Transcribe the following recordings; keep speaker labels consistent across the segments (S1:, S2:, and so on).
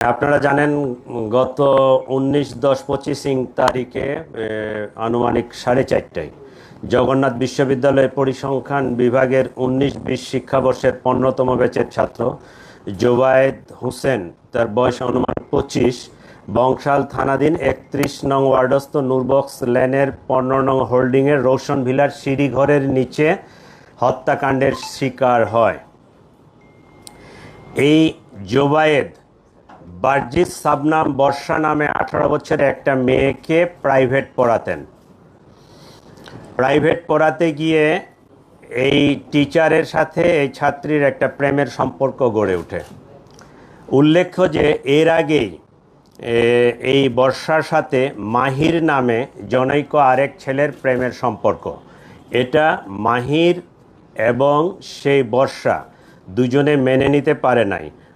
S1: আপনারা জানেন, গত উনিশ, দশ, পঁচিশিং তারিখে আনুমানিক সাড়ে চারটায় জগন্নাথ বিশ্ববিদ্যালয়ের পরিসংখ্যান বিভাগের উনিশ, বিশ শিক্ষাবর্ষের পনেরোতম ব্যাচের ছাত্র জোবায়েদ হোসেন। তার বয়স অনুমান পঁচিশ। বংশাল থানাধীন একত্রিশ নং ওয়ার্ডস্থ নূরবক্স লেনের পনেরো নং হোল্ডিংয়ের রোশন ভিলার সিঁড়িঘরের নিচে হত্যাকাণ্ডের শিকার হয়। এই জোবায়েদ বার্জিস সাবনাম বর্ষা নামে আঠারো বছরের একটা মেয়েকে প্রাইভেট পড়াতেন। প্রাইভেট পড়াতে গিয়ে এই টিচারের সাথে এই ছাত্রীর একটা প্রেমের সম্পর্ক গড়ে ওঠে। উল্লেখ্য যে এর আগেই এই বর্ষার সাথে মাহির নামে জনৈক আরেক ছেলের প্রেমের সম্পর্ক। এটা মাহির এবং সেই বর্ষা দুজনে মেনে নিতে পারে নাই।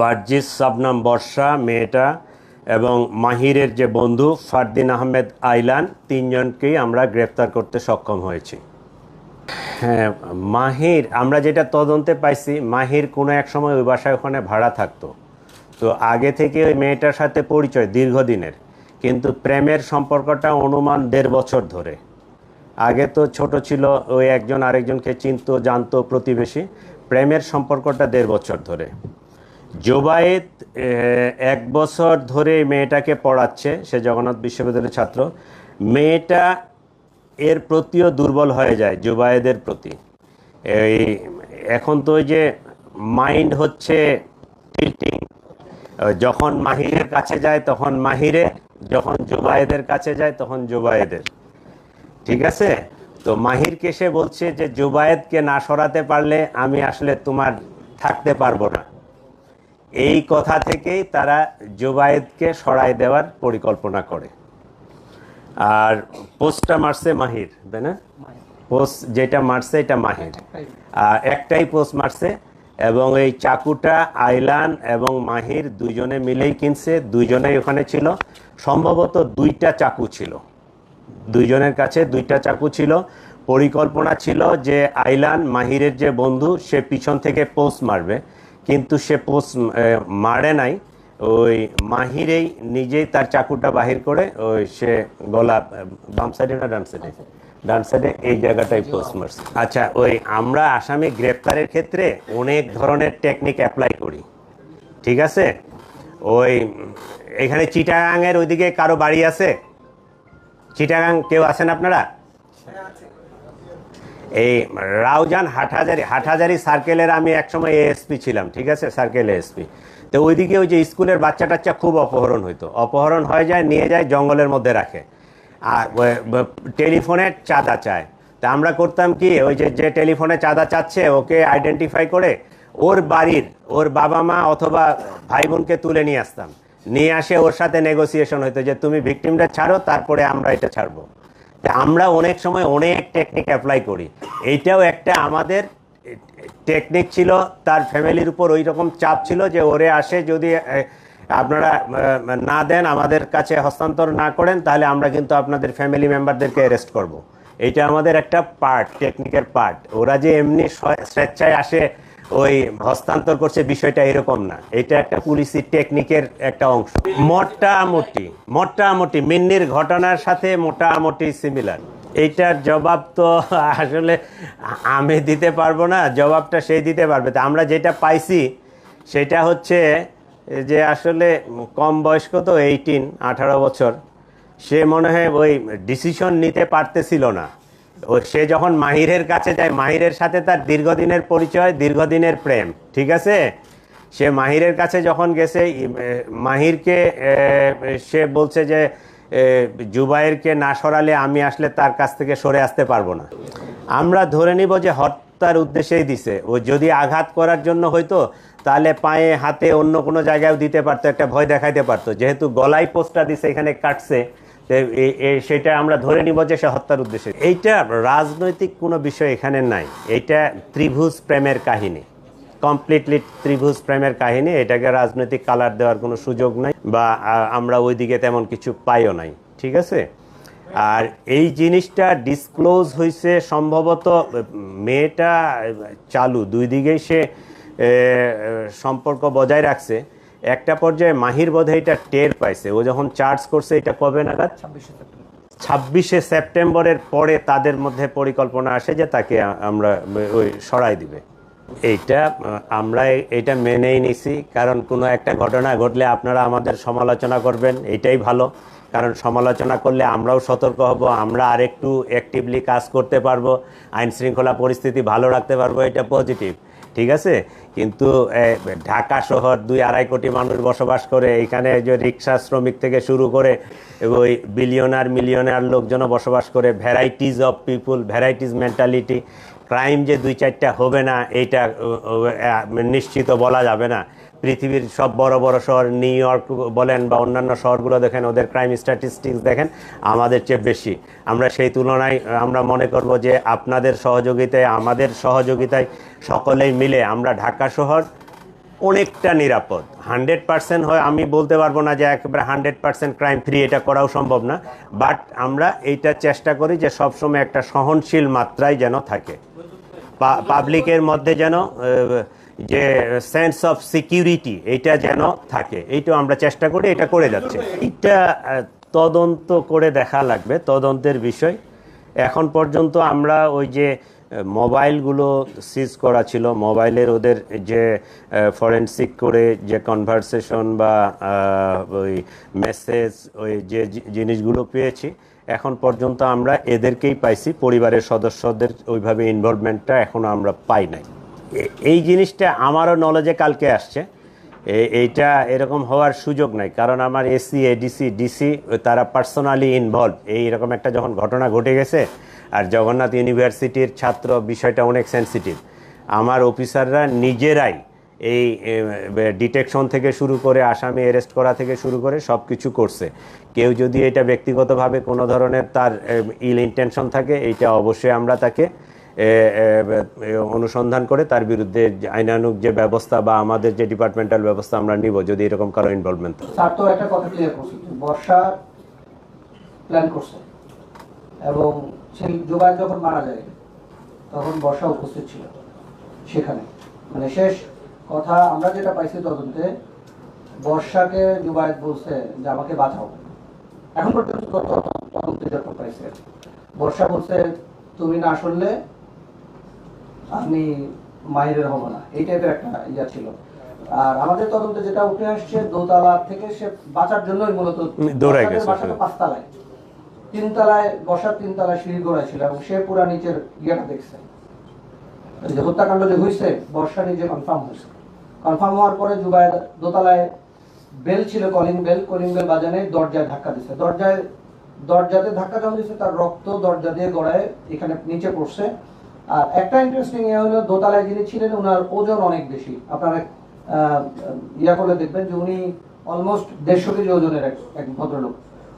S1: বার্জিস সাবনাম বর্ষা মেয়েটা এবং মাহিরের যে বন্ধু ফারদিন আহমেদ আইলান, তিনজনকেই আমরা গ্রেপ্তার করতে সক্ষম হয়েছি। হ্যাঁ মাহির, আমরা যেটা তদন্তে পাইছি, মাহির কোনো এক সময় ওই বাসায় ওখানে ভাড়া থাকতো। তো আগে থেকে ওই মেয়েটার সাথে পরিচয় দীর্ঘদিনের, কিন্তু প্রেমের সম্পর্কটা অনুমান দেড় বছর ধরে। আগে তো ছোট ছিল, ওই একজন আরেকজনকে চিনতো, জানতো প্রতিবেশী, প্রেমের সম্পর্কটা দেড় বছর ধরে। জোবায়েত এক বছর ধরে মেয়েটাকে পড়াচ্ছে, সে জগন্নাথ বিশ্ববিদ্যালয়ের ছাত্র। মেয়েটা এর প্রতিও দুর্বল হয়ে যায় জুবায়েদের প্রতি। এই, এখন তো ওই যে মাইন্ড হচ্ছে টিল্টিং। যখন মাহিরের কাছে যায়, তখন মাহিরে, যখন জুবায়েদের কাছে যায়, তখন জুবায়েদের ঠিক আছে? তো মাহিরকে সে বলছে যে জুবায়েদকে না সরাতে পারলে আমি আসলে তোমার থাকতে পারব না। এই কথা থেকেই তারা জুবায়েদকে সরাই দেওয়ার পরিকল্পনা করে। আর পোস্টটা মারছে মাহির, তাই না? পোস্ট যেটা মারছে এটা মাহির। আর একটাই পোস্ট মারছে এবং এই চাকুটা, আইলান এবং মাহির দুইজনে মিলেই কিনছে দুইজনেই ওখানে ছিল। সম্ভবত দুইটা চাকু ছিল। দুইজনের কাছে দুইটা চাকু ছিল। পরিকল্পনা ছিল যে আইলান মাহিরের যে বন্ধু, সে পিছন থেকে পোস্ট মারবে। কিন্তু সে পোস্ট মারে নাই। ওই মাহিরেই নিজেই তার চাকুটা বাহির করে, ওই সে গলা বাম সাইডে না ডান সাইডে ডান সাইডে এই জায়গাটাই পোস্ট মারছে। আচ্ছা ওই আমরা আসামি গ্রেপ্তারের ক্ষেত্রে অনেক ধরনের টেকনিক অ্যাপ্লাই করি। ঠিক আছে? ওই, এখানে চিটাগাংয়ের ওইদিকে কারও বাড়ি আছে? চিটাগাং কেউ আছেন আপনারা? এই রাউজান হাটহাজারি হাটহাজারি সার্কেলের আমি একসময় এএসপি ছিলাম, ঠিক আছে? সার্কেল এএসপি তো ওইদিকে ওই যে স্কুলের বাচ্চা টাচ্চা খুব অপহরণ হইতো। অপহরণ হয়ে যায়, নিয়ে যায়, জঙ্গলের মধ্যে রাখে। আর টেলিফোনে চাঁদা চায়। তা আমরা করতাম কি, ওই যে যে টেলিফোনে চাঁদা চাচ্ছে, ওকে আইডেন্টিফাই করে ওর বাড়ির, ওর বাবা মা অথবা ভাই বোনকে তুলে নিয়ে আসতাম। নিয়ে আসে ওর সাথে নেগোসিয়েশন হইতো যে, তুমি ভিকটিমটা ছাড়ো, তারপরে আমরা এটা ছাড়বো। আমরা অনেক সময় অনেক টেকনিক অ্যাপ্লাই করি এইটাও একটা আমাদের টেকনিক ছিল, তার ফ্যামিলির উপর ওই রকম চাপ ছিল যে ওরে আসে যদি আপনারা না দেন, আমাদের কাছে হস্তান্তর না করেন, তাহলে আমরা কিন্তু আপনাদের ফ্যামিলি মেম্বারদেরকে অ্যারেস্ট করব। এইটা আমাদের একটা পার্ট টেকনিকের পার্ট ওরা যে এমনি স্বেচ্ছায় আসে ওই হস্তান্তর করছে বিষয়টা এরকম না। এটা একটা পুলিশি টেকনিকের একটা অংশ। মোটামুটি মোটামুটি মিন্নির ঘটনার সাথে মোটামুটি সিমিলার এইটার জবাব তো আসলে আমি দিতে পারব না, জবাবটা সেই দিতে পারবে। তো আমরা যেটা পাইছি, সেটা হচ্ছে যে আসলে কম বয়স্ক তো এইটিন আঠারো বছর। সে মনে হয় ওই ডিসিশন নিতে পারতেছিল না। ও সে যখন মাহিরের কাছে যায়, মাহিরের সাথে তার দীর্ঘদিনের পরিচয়, দীর্ঘদিনের প্রেম, ঠিক আছে? সে মাহিরের কাছে যখন গেছে মাহিরকে সে বলছে যে জুবাইরকে না সরালে আমি আসলে তার কাছ থেকে সরে আসতে পারব না। আমরা ধরে নিব যে হত্যার উদ্দেশ্যেই দিছে। ও যদি আঘাত করার জন্য হয়তো তাহলে পায়ে, হাতে অন্য কোনো জায়গায় দিতে পারতো, একটা ভয় দেখাইতে পারতো। যেহেতু গলায় পোস্টটা দিছে, এখানে কাটছে। সেটা আমরা ধরে নিব যে সে হত্যার উদ্দেশ্যে। এইটা রাজনৈতিক কোনো বিষয় এখানে নাই। এটা ত্রিভুজ প্রেমের কাহিনী। কমপ্লিটলি ত্রিভুজ প্রেমের কাহিনী। এটাকে রাজনৈতিক কালার দেওয়ার কোনো সুযোগ নাই বা আমরা ওইদিকে তেমন কিছু পাইও নাই। ঠিক আছে? আর এই জিনিসটা ডিসক্লোজ হয়েছে সম্ভবত মেয়েটা চালু। দুই দিকেই সে সম্পর্ক বজায় রাখছে। একটা পর্যায়ে মাহির বোধহয় এটা টের পাইছে। ও যখন চার্জ করছে এটা কবে নাগাদ? ছাব্বিশে সেপ্টেম্বরের পরে তাদের মধ্যে পরিকল্পনা আসে যে তাকে আমরা ওই সরাই দিবে। এইটা আমরা এটা মেনেই নিছি কারণ কোনো একটা ঘটনা ঘটলে আপনারা আমাদের সমালোচনা করবেন এটাই ভালো। কারণ সমালোচনা করলে আমরাও সতর্ক হব আমরা আরেকটু অ্যাক্টিভলি কাজ করতে পারব আইন শৃঙ্খলা পরিস্থিতি ভালো রাখতে পারব এটা পজিটিভ ঠিক আছে? কিন্তু ঢাকা শহর দুই আড়াই কোটি মানুষ বসবাস করে, এখানে যে রিক্সা শ্রমিক থেকে শুরু করে ওই বিলিয়নার মিলিয়নার লোকজন বসবাস করে varieties of people varieties mentality crime যে দুই চারটা হবে না, এইটা নিশ্চিত বলা যাবে না। পৃথিবীর সব বড় বড় শহর, নিউ ইয়র্ক বলেন বা অন্যান্য শহরগুলো দেখেন, ওদের ক্রাইম স্ট্যাটিস্টিক্স দেখেন, আমাদের চেয়ে বেশি। আমরা সেই তুলনায়, আমরা মনে করব যে আপনাদের সহযোগিতায়, আমাদের সহযোগিতায় সকলেই মিলে আমরা ঢাকা শহর অনেকটা নিরাপদ। হান্ড্রেড পার্সেন্ট হয়, আমি বলতে পারব না যে একেবারে হান্ড্রেড পার্সেন্ট ক্রাইম ফ্রি এটা করাও সম্ভব না বাট আমরা এইটা চেষ্টা করি যে সবসময় একটা সহনশীল মাত্রায় যেন থাকে। পাবলিকের মধ্যে যেন যে সেন্স অফ সিকিউরিটি এটা যেন থাকে। এইটাও আমরা চেষ্টা করি, এটা করে যাচ্ছে। এটা তদন্ত করে দেখা লাগবে, তদন্তের বিষয়। এখন পর্যন্ত আমরা ওই যে মোবাইলগুলো সিজ করা ছিল, মোবাইলের ওদের যে ফরেন্সিক করে যে কনভারসেশন বা ওই মেসেজ ওই যে জিনিসগুলো পেয়েছি, এখন পর্যন্ত আমরা এদেরকেই পাইছি, পরিবারের সদস্যদের ওইভাবে ইনভলভমেন্টটা এখনও আমরা পাই নাই। এই জিনিসটা আমারও নলেজে কালকে আসছে। এইটা এরকম হওয়ার সুযোগ নাই, কারণ আমার এসি এডিসি ডিসি তারা পার্সোনালি ইনভলভ এইরকম একটা যখন ঘটনা ঘটে গেছে, আর জগন্নাথ ইউনিভার্সিটির ছাত্র বিষয়টা অনেক সেন্সিটিভ আমার অফিসাররা নিজেরাই এই ডিটেকশন থেকে শুরু করে, আসামি অ্যারেস্ট করা থেকে শুরু করে সব কিছু করছে। কেউ যদি এটা ব্যক্তিগতভাবে কোনো ধরনের তার ইল ইন্টেনশন থাকে, এইটা অবশ্যই আমরা তাকে অনুসন্ধান করে তার বিরুদ্ধে আইনানুক যে ব্যবস্থা বা আমাদের যে ডিপার্টমেন্টাল ব্যবস্থা আমরা নিব যদি এরকম কারও ইনভলভমেন্ট
S2: স্যার, তো একটা কথা ক্লিয়ার করছে। বর্ষা প্ল্যান করছে এবং সেই জুবাই যখন মারা যায়, তখন বর্ষা উপস্থিত ছিল সেখানে। মানে শেষ কথা আমরা যেটা পাইছি তদন্তে, বর্ষাকে জুবায়েত বলছে যে আমাকে বাঁচাও। এখন পর্যন্ত পাইছে, বর্ষা বলছে, তুমি না শুনলে আমি মাহিরের হব না। এই টাইপের একটা ইয়া ছিল। আর আমাদের তদন্তে যেটা উঠে আসছে দোতলা থেকে সে বাঁচার জন্যই মূলত
S1: দৌড়ায় গেছে, হ্যাঁ।
S2: পাঁচতলায়। তিনতলায় বসার তিনতলায় সিঁড়ি গোড়ায় ছিল এবং সে পুরা নিচের ইয়েটা দেখছে। যে হত্যাকাণ্ড যে হয়েছে বর্ষা নিজে কনফার্ম হয়েছে কনফার্ম হওয়ার পরে দোতলায় বেল ছিল কলিং বেল কলিং বেল বাজানে দরজায় ধাক্কা দিছে। দরজায় দরজাতে ধাক্কা যখন দিচ্ছে তার রক্ত দরজা দিয়ে গড়ায় এখানে নিচে পড়ছে। আর একটা ইন্টারেস্টিং ইয়ে হলো দোতলায় যিনি ছিলেন ওনার ওজন অনেক বেশি। আপনারা ইয়া করলে দেখবেন যে উনি অলমোস্ট দেড়শো কেজি ওজনের এক ভদ্রলোক।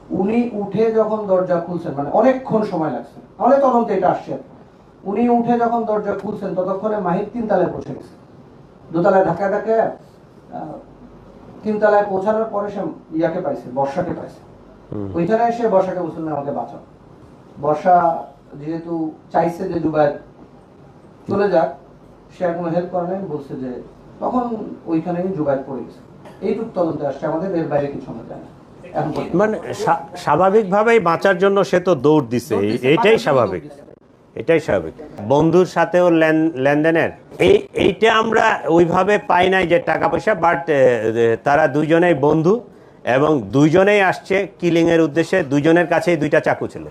S2: উনি উঠে যখন দরজা খুলছেন মানে অনেকক্ষণ সময় লাগছে অনেক তদন্তে এটা আসছে। উনি উঠে যখন দরজা খুলছেন ততক্ষণে মাহির তিন তালায় পৌঁছে গেছে। দোতলায় ধাক্কা ধাক্কা আহ, তিন তলায় পৌঁছানোর পরে সে ইয়াকে পাইছে বর্ষাকে পাইছে। ওইখানে এসে বর্ষাকে বলছেন আমাকে বাঁচাও। বর্ষা যেহেতু চাইছে যে দুবাই চলে যাক। সে আর কোনো হেল্প করে নাই বলছে যে তখন ওইখানেই জুবাই পড়ে গেছে। এইটুক তদন্তে আসছে আমাদের এর বাইরে কিছু আমরা জানি।
S1: মানে স্বা- স্বাভাবিকভাবেই বাঁচার জন্য সে তো দৌড় দিছে।
S2: জন্য
S1: স্বাভাবিক। এটাই স্বাভাবিক। বন্ধুর সাথেও লেন- লেনদেনের। এই এইটা আমরা ওইভাবে পাই নাই যে টাকা পয়সা বাট তারা দুইজনেই বন্ধু এবং দুইজনেই আসছে কিলিং এর উদ্দেশ্যে। দুইজনের কাছেই দুইটা চাকু ছিল।